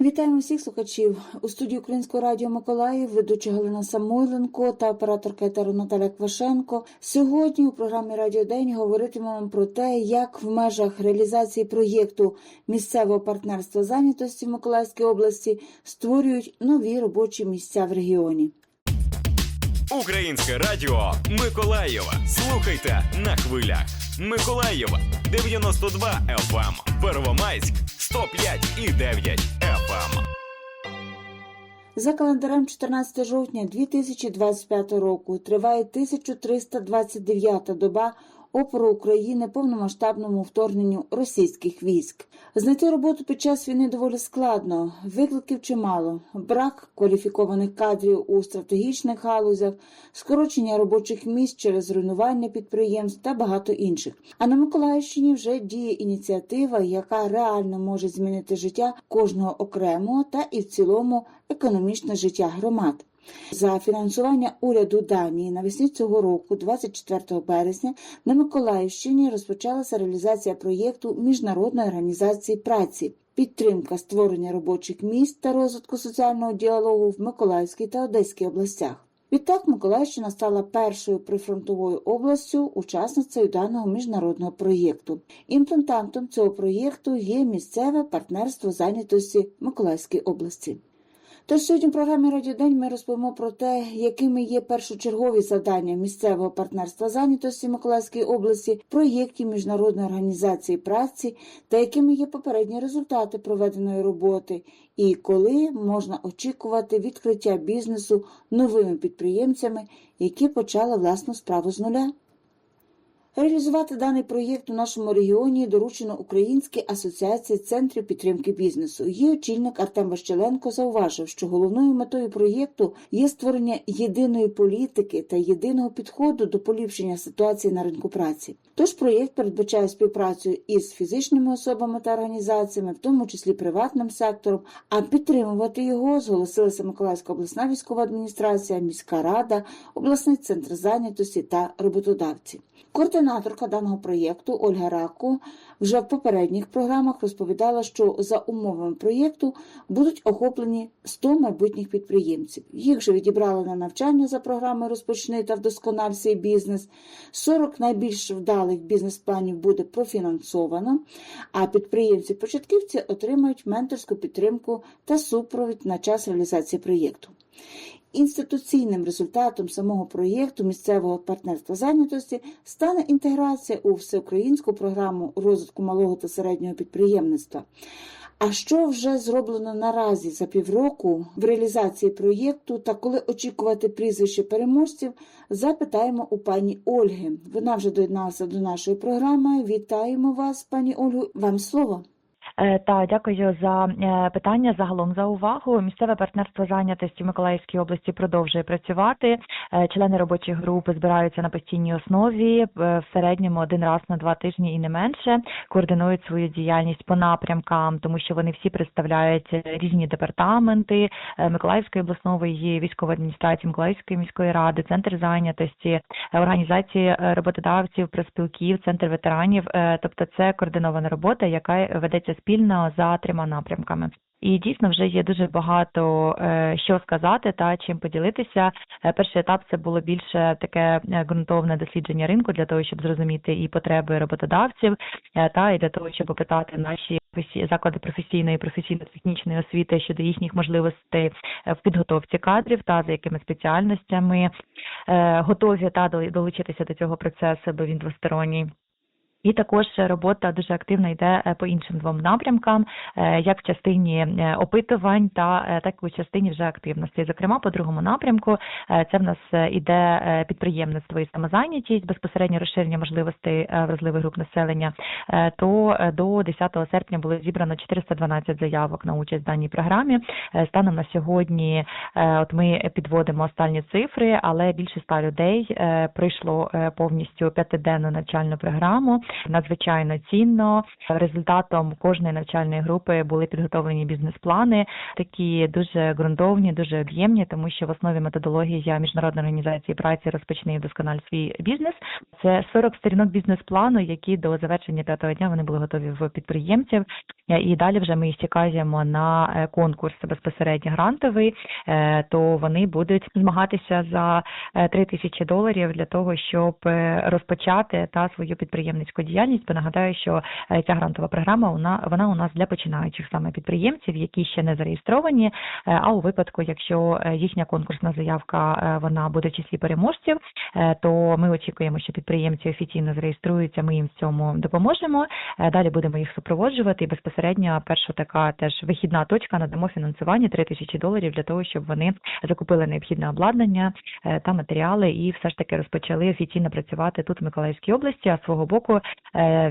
Вітаємо всіх слухачів у студії Українського радіо Миколаїв, ведуча Галина Самойленко та операторка етеру Наталя Квашенко. Сьогодні у програмі Радіо День говоритимемо про те, як в межах реалізації проєкту місцевого партнерства зайнятості в Миколаївській області створюють нові робочі місця в регіоні. Українське радіо Миколаєва. Слухайте на хвилях. Миколаєва 92 FM. Первомайськ 105 і 9 FM. За календарем 14 жовтня 2025 року триває 1329-та доба опору України повномасштабному вторгненню російських військ. Знайти роботу під час війни доволі складно, викликів чимало, брак кваліфікованих кадрів у стратегічних галузях, скорочення робочих місць через руйнування підприємств та багато інших. А на Миколаївщині вже діє ініціатива, яка реально може змінити життя кожного окремого та і в цілому економічне життя громад. За фінансування уряду Данії навесні цього року, 24 березня, на Миколаївщині розпочалася реалізація проєкту Міжнародної організації праці. Підтримка створення робочих місць та розвитку соціального діалогу в Миколаївській та Одеській областях. Відтак Миколаївщина стала першою прифронтовою областю, учасницею даного міжнародного проєкту. Імплементантом цього проєкту є місцеве партнерство зайнятості Миколаївської області. Тож сьогодні в програмі Радіодень ми розповімо про те, якими є першочергові завдання місцевого партнерства зайнятості Миколаївської області в проєкті Міжнародної організації праці та якими є попередні результати проведеної роботи, і коли можна очікувати відкриття бізнесу новими підприємцями, які почали власну справу з нуля. Реалізувати даний проєкт у нашому регіоні доручено Українській асоціації центрів підтримки бізнесу. Її очільник Артем Ващеленко зауважив, що головною метою проєкту є створення єдиної політики та єдиного підходу до поліпшення ситуації на ринку праці. Тож проєкт передбачає співпрацю із фізичними особами та організаціями, в тому числі приватним сектором. А підтримувати його зголосилася Миколаївська обласна військова адміністрація, міська рада, обласний центр зайнятості та роботодавці. Координаторка даного проєкту Ольга Рако вже в попередніх програмах розповідала, що за умовами проєкту будуть охоплені 100 майбутніх підприємців. Їх вже відібрали на навчання за програмою «Розпочни та вдоскональ свій бізнес». 40 найбільш вдалих бізнес-планів буде профінансовано, а підприємці-початківці отримають менторську підтримку та супровід на час реалізації проєкту. Інституційним результатом самого проєкту місцевого партнерства зайнятості стане інтеграція у всеукраїнську програму розвитку малого та середнього підприємництва. А що вже зроблено наразі за півроку в реалізації проєкту та коли очікувати прізвище переможців, запитаємо у пані Ольги. Вона вже доєдналася до нашої програми. Вітаємо вас, пані Ольгу. Вам слово. Е, Та дякую за е, питання. Загалом за увагу. Місцеве партнерство зайнятості Миколаївській області продовжує працювати. Е, Члени робочих груп збираються на постійній основі в середньому один раз на два тижні і не менше. Координують свою діяльність по напрямкам, тому що вони всі представляють різні департаменти Миколаївської обласної військової адміністрації, Миколаївської міської ради, центр зайнятості, організації роботодавців, профспілків, центр ветеранів. Тобто це координована робота, яка ведеться спільно за трьома напрямками. І дійсно вже є дуже багато е, що сказати та чим поділитися. Е, Перший етап це було більше таке е, ґрунтовне дослідження ринку для того, щоб зрозуміти і потреби роботодавців, та і для того, щоб опитати наші заклади професійної професійно-технічної освіти щодо їхніх можливостей в підготовці кадрів та за якими спеціальностями готові та долучитися до цього процесу, бо він двосторонній. І також робота дуже активно йде е, по іншим двом напрямкам, е, як в частині е, опитувань, та так і в частині вже активності. Зокрема, по другому напрямку це в нас іде підприємництво і самозайнятість, безпосередньо розширення можливостей вразливих груп населення. То до 10 серпня було зібрано 412 заявок на участь в даній програмі. Станом на сьогодні, от ми підводимо останні цифри, але більше ста людей пройшло повністю п'ятиденну навчальну програму. Надзвичайно цінно. Результатом кожної навчальної групи були підготовлені бізнес-плани, такі дуже ґрунтовні, дуже об'ємні, тому що в основі методології міжнародної організації праці розпочне і свій бізнес. Це 40 сторінок бізнес-плану, які до завершення п'ятого дня вони були готові в підприємців. Е, І далі вже ми їх чекаємо на е, конкурс безпосередньо грантовий, е, то вони будуть змагатися за 3 тисячі доларів для того, щоб розпочати та свою підприємницьку діяльність. Бо нагадаю, що е, ця грантова програма вона вона у нас для починаючих саме підприємців, які ще не зареєстровані. е, А у випадку, якщо е, їхня конкурсна заявка вона буде в числі переможців, то ми очікуємо, що підприємці офіційно зареєструються. Ми їм в цьому допоможемо. Далі будемо їх супроводжувати. І безпосередньо перша така теж вихідна точка надамо фінансування 3 тисячі доларів для того, щоб вони закупили необхідне обладнання та матеріали і все ж таки розпочали офіційно працювати тут в Миколаївській області. А свого боку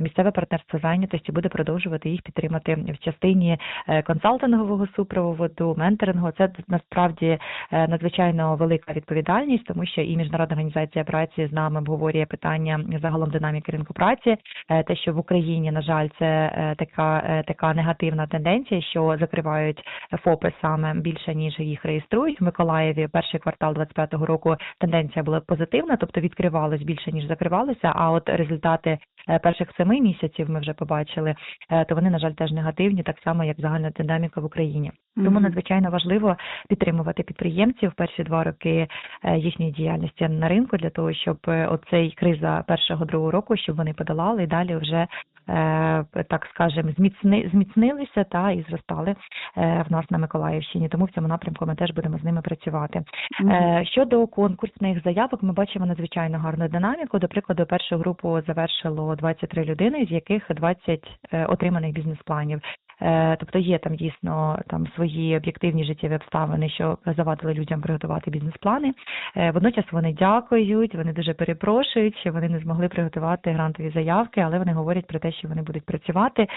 місцеве партнерство зайнятості буде продовжувати їх підтримати в частині е, консалтингового супроводу, менторингу. Це насправді е, надзвичайно велика відповідальність, тому що і міжнародна організація праці з нами обговорює питання загалом динаміки ринку праці. Е, Те, що в Україні, на жаль, це е, така е, така негативна тенденція, що закривають ФОПи саме більше ніж їх реєструють. В Миколаєві перший квартал 25-го року тенденція була позитивна, тобто відкривалось більше ніж закривалося. А от результати е, перших семи місяців ми вже побачили, е, то вони на жаль теж негативні, так само як загальна динаміка в Україні. Тому надзвичайно важливо підтримувати підприємців перші два роки е, їхньої діяльності на ринку для того, щоб е, оцей криза першого другого року, щоб вони подолали і далі вже е, так скажемо зміцни зміцнилися та і зростали е, в нас на Миколаївщині. Тому в цьому напрямку ми теж будемо з ними працювати. Е, Щодо конкурсних заявок, ми бачимо надзвичайно гарну динаміку. До прикладу, першу групу завершило 23 людини, з яких 20 е, отриманих бізнес-планів. Е, Тобто є там дійсно там свої об'єктивні життєві обставини, що завадили людям приготувати бізнес-плани. Е, Водночас вони дякують, вони дуже перепрошують, що вони не змогли приготувати грантові заявки, але вони говорять про те, що вони будуть працювати.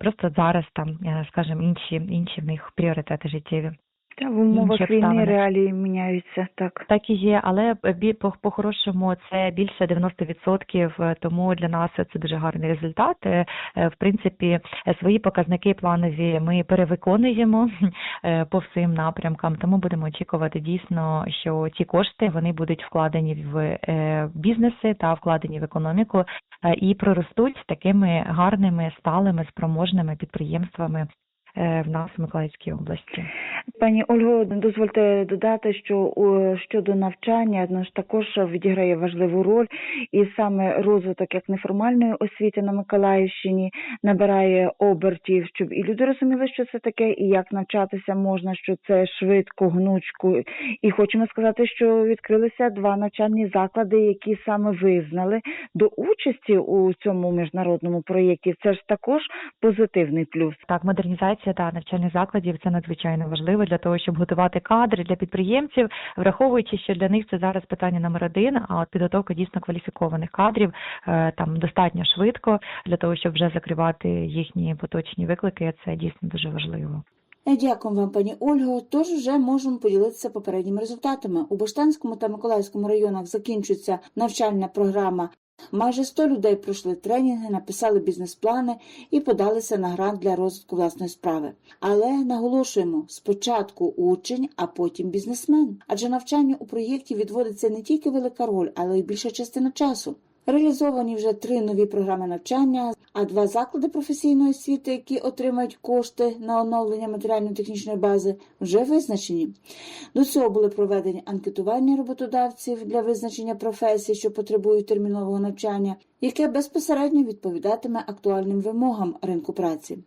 Просто зараз там, скажімо, інші інші в них пріоритети життєві. Та в умовах війни реалії міняються так. Так і є, але по-хорошому це більше 90%, е, тому для нас це дуже гарний результат. Е, е, В принципі, свої показники планові ми перевиконуємо по всім напрямкам, тому будемо очікувати дійсно, що ці кошти вони будуть вкладені в бізнеси та вкладені в економіку і проростуть такими гарними, сталими, спроможними підприємствами в нас в Миколаївській області. Пані Ольго, дозвольте додати, що щодо навчання ж також відіграє важливу роль, і саме розвиток як неформальної освіти на Миколаївщині набирає обертів, щоб і люди розуміли, що це таке, і як навчатися можна, що це швидко, гнучко. І хочемо сказати, що відкрилися два навчальні заклади, які саме визнали до участі у цьому міжнародному проєкті. Це ж також позитивний плюс. Так, модернізація та навчальних закладів це надзвичайно важливо для того, щоб готувати кадри для підприємців, враховуючи, що для них це зараз питання номер один. А от підготовка дійсно кваліфікованих кадрів е, там достатньо швидко для того, щоб вже закривати їхні поточні виклики. Це дійсно дуже важливо. Е, Дякую вам, пані Ольго. Тож вже можемо поділитися попередніми результатами. У Баштанському та Миколаївському районах закінчується навчальна програма. Майже 100 людей пройшли тренінги, написали бізнес-плани і подалися на грант для розвитку власної справи. Але наголошуємо, спочатку учень, а потім бізнесмен. Адже навчанню у проєкті відводиться не тільки велика роль, але й більша частина часу. Реалізовані вже три нові програми навчання, а два заклади професійної освіти, які отримають кошти на оновлення матеріально-технічної бази, вже визначені. До цього були проведені анкетування роботодавців для визначення професій, що потребують термінового навчання, яке безпосередньо відповідатиме актуальним вимогам ринку праці.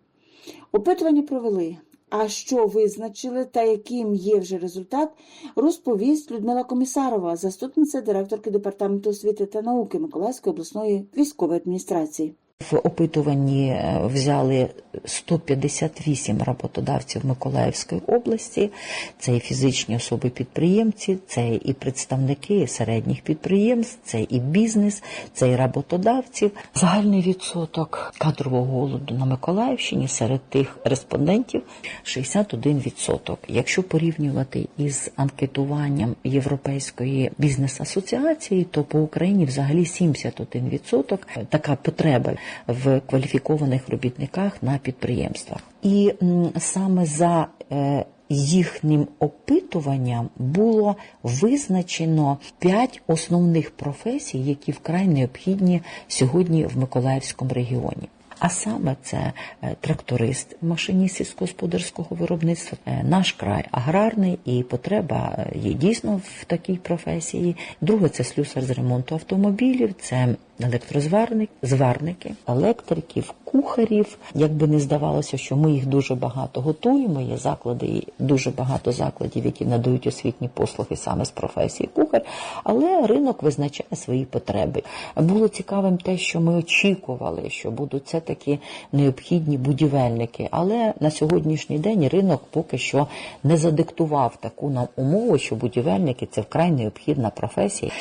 Опитування провели. А що визначили та яким є вже результат, розповість Людмила Комісарова, заступниця директорки департаменту освіти та науки Миколаївської обласної військової адміністрації. В опитуванні е, взяли 158 роботодавців Миколаївської області. Це і фізичні особи-підприємці, це і представники середніх підприємств, це і бізнес, це і роботодавців. Загальний відсоток кадрового голоду на Миколаївщині серед тих респондентів 61%. Якщо порівнювати із анкетуванням Європейської бізнес-асоціації, то по Україні взагалі 71% така потреба в кваліфікованих робітниках на підприємствах. І саме за е, їхнім опитуванням було визначено п'ять основних професій, які вкрай необхідні сьогодні в Миколаївському регіоні. А саме це е, тракторист, машиніст сільськогосподарського виробництва, Е, наш край аграрний і потреба є дійсно в такій професії. Друге це слюсар з ремонту автомобілів, це електрозварник, зварники, електриків, кухарів. Якби не здавалося, що ми їх дуже багато готуємо. Є заклади, і дуже багато закладів, які надають освітні послуги саме з професії кухар, але ринок визначає свої потреби. Було цікавим те, що ми очікували, що будуть це такі необхідні будівельники, але на сьогоднішній день ринок поки що не задиктував таку нам умову, що будівельники це вкрай необхідна професія.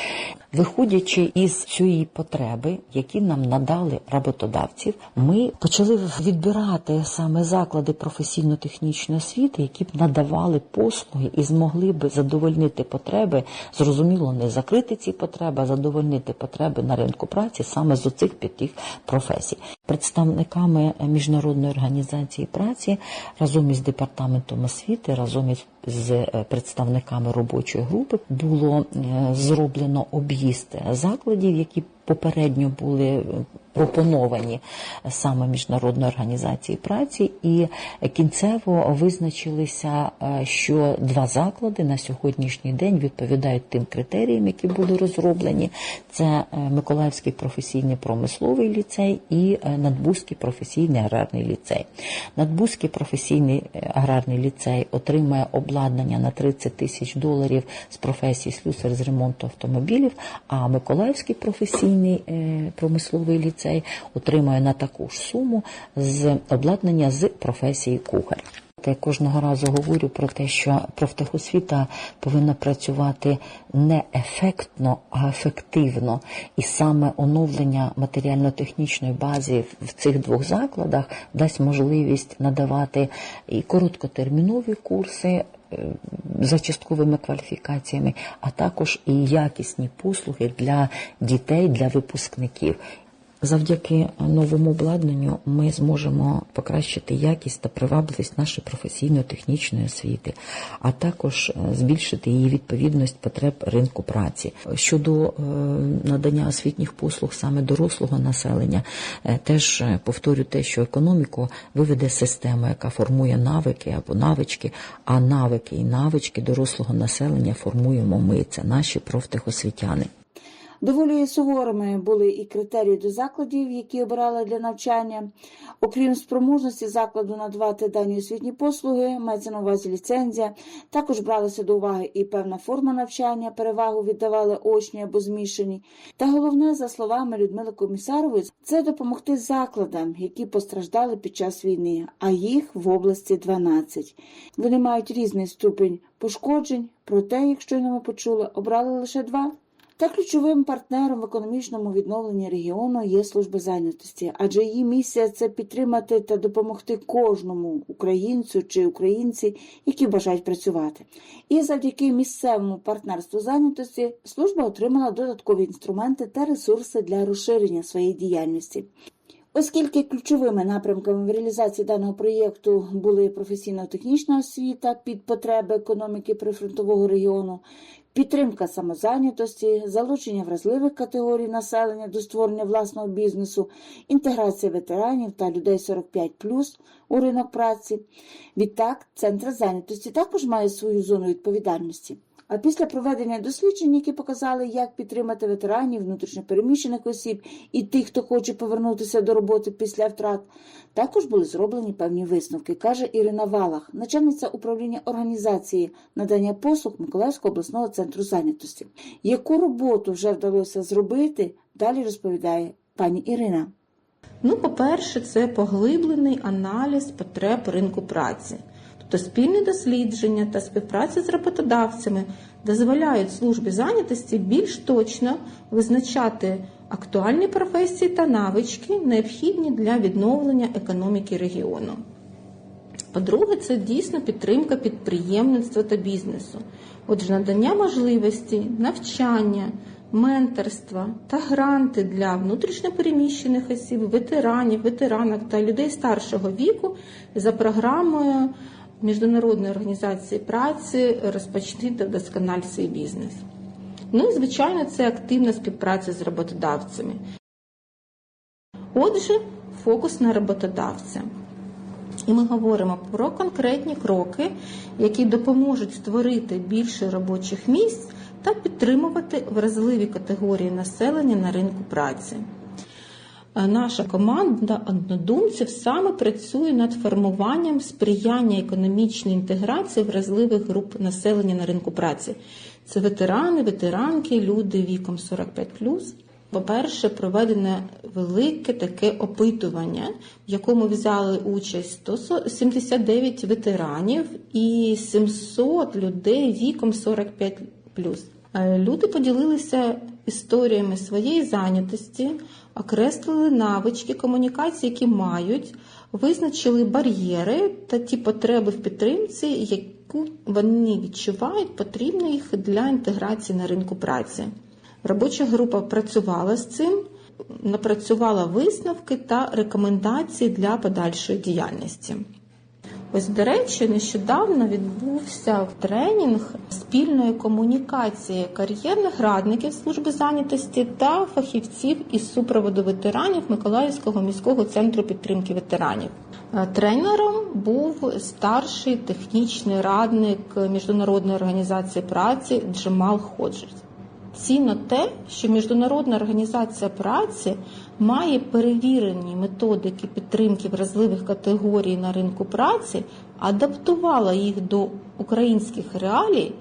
Виходячи із цієї потреби, які нам надали роботодавців, ми почали відбирати саме заклади професійно-технічної освіти, які б надавали послуги і змогли б задовольнити потреби, зрозуміло, не закрити ці потреби, а задовольнити потреби на ринку праці саме з оцих п'яти професій. Представниками міжнародної організації праці разом із департаментом освіти, разом із з е, представниками робочої групи було е, зроблено об'їзд закладів, які попередньо були е, пропоновані саме міжнародної організації праці, і кінцево визначилися, е, що два заклади на сьогоднішній день відповідають тим критеріям, які були розроблені. Це е, Миколаївський професійний промисловий ліцей і е, Надбузький професійний аграрний ліцей. Надбузький професійний аграрний ліцей отримає обладнання на 30 тисяч доларів з професії слюсар з ремонту автомобілів, а Миколаївський професійний промисловий ліцей отримає на таку ж суму з обладнання з професії кухар. Я кожного разу говорю про те, що профтехосвіта повинна працювати не ефектно, а ефективно. І саме оновлення матеріально-технічної бази в цих двох закладах дасть можливість надавати і короткотермінові курси. е, За частковими кваліфікаціями, а також і якісні послуги для дітей, для випускників. Завдяки новому обладнанню ми зможемо покращити якість та привабливість нашої професійно-технічної освіти, а також е, збільшити її відповідність потреб ринку праці. Щодо е, надання освітніх послуг саме дорослого населення, е, теж повторю те, що економіку виведе система, яка формує навики або навички, а навики і навички дорослого населення формуємо ми. Це наші профтехосвітяни. Доволі суворими були і критерії до закладів, які обирали для навчання. Окрім спроможності закладу надавати дані освітні послуги, мається на увазі ліцензія. Також бралася до уваги і певна форма навчання, перевагу віддавали очні або змішані. Та головне, за словами Людмили Комісарової, це допомогти закладам, які постраждали під час війни, а їх в області 12. Вони мають різний ступень пошкоджень, проте, якщо ми почули, обрали лише два. Та ключовим партнером в економічному відновленні регіону є служба зайнятості, адже її місія це підтримати та допомогти кожному українцю чи українці, які бажають працювати. І завдяки місцевому партнерству зайнятості служба отримала додаткові інструменти та ресурси для розширення своєї діяльності. Оскільки ключовими напрямками в реалізації даного проєкту були професійно-технічна освіта під потреби економіки прифронтового регіону, підтримка самозайнятості, залучення вразливих категорій населення до створення власного бізнесу, інтеграція ветеранів та людей 45+, у ринок праці. Відтак, центр зайнятості також має свою зону відповідальності. А після проведення досліджень, які показали, як підтримати ветеранів, внутрішньопереміщених осіб і тих, хто хоче повернутися до роботи після втрат, також були зроблені певні висновки, каже Ірина Валах, начальниця управління організації надання послуг Миколаївського обласного центру зайнятості. Яку роботу вже вдалося зробити, далі розповідає пані Ірина. Ну, по-перше, це поглиблений аналіз потреб ринку праці. Тобто спільне дослідження та співпраця з роботодавцями дозволяють службі зайнятості більш точно визначати актуальні професії та навички, необхідні для відновлення економіки регіону. По-друге, це дійсно підтримка підприємництва та бізнесу. Отже, надання можливості, навчання, менторства та гранти для внутрішньопереміщених осіб, ветеранів, ветеранок та людей старшого віку за програмою Міжнародної організації праці розпочни та вдоскональ свій бізнес. Ну і звичайно, це активна співпраця з роботодавцями. Отже, фокус на роботодавця. І ми говоримо про конкретні кроки, які допоможуть створити більше робочих місць та підтримувати вразливі категорії населення на ринку праці. Наша команда однодумців саме працює над формуванням сприяння економічній інтеграції вразливих груп населення на ринку праці. Це ветерани, ветеранки, люди віком 45+. По-перше, проведене велике таке опитування, в якому взяли участь 179 ветеранів і 700 людей віком 45 Е, Люди поділилися історіями своєї зайнятості, окреслили навички комунікації, які мають, визначили бар'єри та ті потреби в підтримці, яку вони відчувають, потрібно їх для інтеграції на ринку праці. Робоча група працювала з цим, напрацювала висновки та рекомендації для подальшої діяльності. Ось, до речі, нещодавно відбувся тренінг спільної комунікації кар'єрних радників служби зайнятості та фахівців із супроводу ветеранів Миколаївського міського центру підтримки ветеранів. Е, Тренером був старший технічний радник Міжнародної організації праці Джемал Ходжес. Цінно те, що Міжнародна організація праці має перевірені методики підтримки вразливих категорій на ринку праці, адаптувала їх до українських реалій,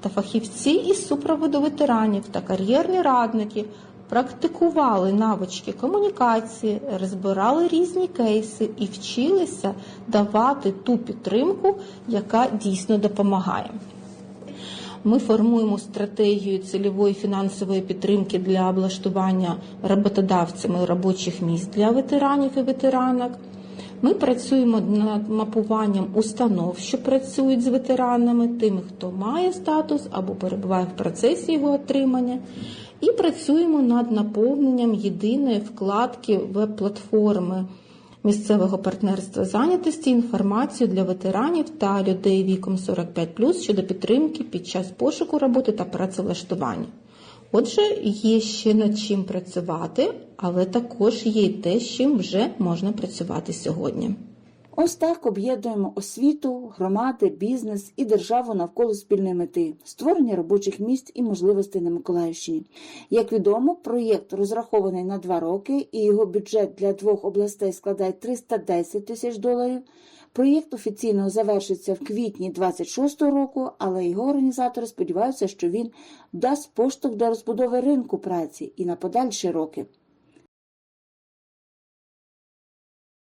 та фахівці із супроводу ветеранів та кар'єрні радники практикували навички комунікації, розбирали різні кейси і вчилися давати ту підтримку, яка дійсно допомагає. Ми формуємо стратегію цільової фінансової підтримки для облаштування роботодавцями робочих місць для ветеранів і ветеранок. Ми працюємо над мапуванням установ, що працюють з ветеранами, тими, хто має статус або перебуває в процесі його отримання. І працюємо над наповненням єдиної вкладки веб-платформи місцевого партнерства зайнятості інформацію для ветеранів та людей віком 45+, щодо підтримки під час пошуку роботи та працевлаштування. Отже, є ще над чим працювати, але також є й те, з чим вже можна працювати сьогодні. Ось так об'єднуємо освіту, громади, бізнес і державу навколо спільної мети створення робочих місць і можливостей на Миколаївщині. Як відомо, проєкт розрахований на два роки, і його бюджет для двох областей складає 310 тисяч доларів. Проєкт офіційно завершиться в квітні 26-го року, але його організатори сподіваються, що він дасть поштовх для розбудови ринку праці і на подальші роки.